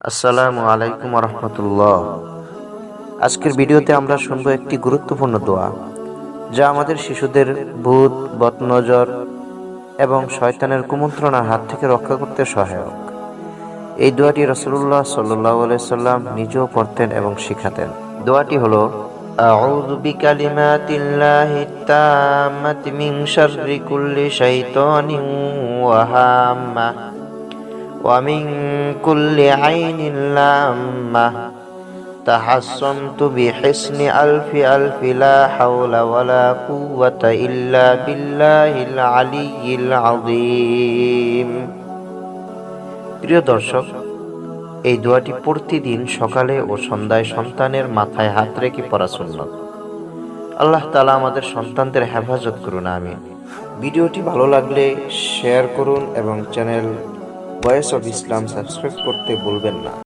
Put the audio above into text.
আসসালামু আলাইকুম রহমতুল্লাহ আজকের ভিডিওতে আমরা শুনবো একটি গুরুত্বপূর্ণ দোয়া যা আমাদের শিশুদের ভূত বদনজর এবং শয়তানের কুমন্ত্রণার হাত থেকে রক্ষা করতে সহায়ক এই দোয়াটি রসুল্লাহ সাল্লাহ সাল্লাম নিজেও পড়তেন এবং শিখাতেন দোয়াটি হলো أعوذ بكلمات الله التامة من شر كل شيطان وهامة ومن كل عين لامة تحصنت بحسن ألف ألف لا حول ولا قوة إلا بالله العلي العظيم প্রিয় দর্শক, এই দোয়াটি প্রতিদিন সকালে ও সন্ধ্যায় সন্তানের মাথায় হাত রেখে পড়া শুনল আল্লাহ তালা আমাদের সন্তানদের হেফাজত করুন আমি ভিডিওটি ভালো লাগলে শেয়ার করুন এবং channel voice of Islam subscribe করতে ভুলবেন না।